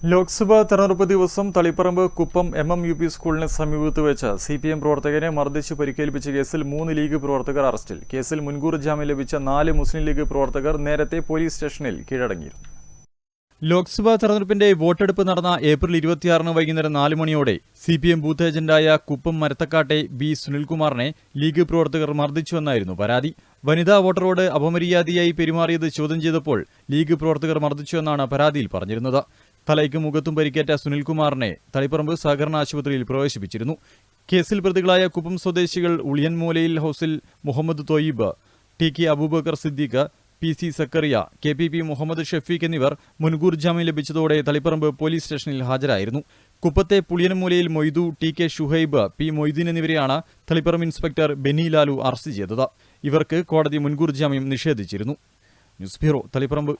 ലോക്സഭാ തെരഞ്ഞെടുപ്പ് ദിവസം Taliparamba Kuppam M M U P സ്കൂളിന് സമീപത്ത് വെച്ച് സി പി എം പ്രവർത്തകനെ മർദ്ദിച്ച് പരിക്കേൽപ്പിച്ച കേസിൽ മൂന്ന് ലീഗ് പ്രവർത്തകർ അറസ്റ്റിൽ. കേസിൽ മുൻകൂർ ജാമ്യം ലഭിച്ച നാല് മുസ്ലിം ലീഗ് പ്രവർത്തകർ നേരത്തെ പോലീസ് സ്റ്റേഷനിൽ കീഴടങ്ങിയിരുന്നു. ലോക്സഭാ തെരഞ്ഞെടുപ്പിന്റെ വോട്ടെടുപ്പ് നടന്ന ഏപ്രിൽ ഇരുപത്തിയാറിന് വൈകുന്നേരം നാല് മണിയോടെ സി പി എം ബൂത്ത് ഏജന്റായ കുപ്പം മരത്തക്കാട്ടെ ബി സുനിൽകുമാറിനെ ലീഗ് പ്രവർത്തകർ മർദ്ദിച്ചുവെന്നായിരുന്നു പരാതി. വനിതാ വോട്ടറോട് അപമര്യാദയായി പെരുമാറിയത് ചോദ്യം ചെയ്തപ്പോൾ ലീഗ് പ്രവർത്തകർ മർദ്ദിച്ചുവെന്നാണ് പരാതിയിൽ പറഞ്ഞിരുന്നത്. തലയ്ക്ക് മുഖത്തും പരിക്കേറ്റ സുനിൽകുമാറിനെ തളിപ്പറമ്പ് സഹകരണ ആശുപത്രിയിൽ പ്രവേശിപ്പിച്ചിരുന്നു. കേസിൽ പ്രതികളായ കുപ്പം സ്വദേശികൾ ഉളിയൻമൂലയിൽ ഹൌസിൽ Muhammad Thoyyib T K Abubakar Siddique P C Zakariya K P P Muhammad Shafeeq എന്നിവർ മുൻകൂർ ജാമ്യം ലഭിച്ചതോടെ തളിപ്പറമ്പ് പോലീസ് സ്റ്റേഷനിൽ ഹാജരായിരുന്നു. കുപ്പത്തെ പുളിയൻമൂലയിൽ Moidu T K Shuhaib P Moideen എന്നിവരെയാണ് തളിപ്പറമ്പ് ഇൻസ്പെക്ടർ ബെനി ലാലു അറസ്റ്റ് ചെയ്തത്. ഇവർക്ക് കോടതി മുൻകൂർ ജാമ്യം നിഷേധിച്ചിരുന്നു. News bureau Taliparamba.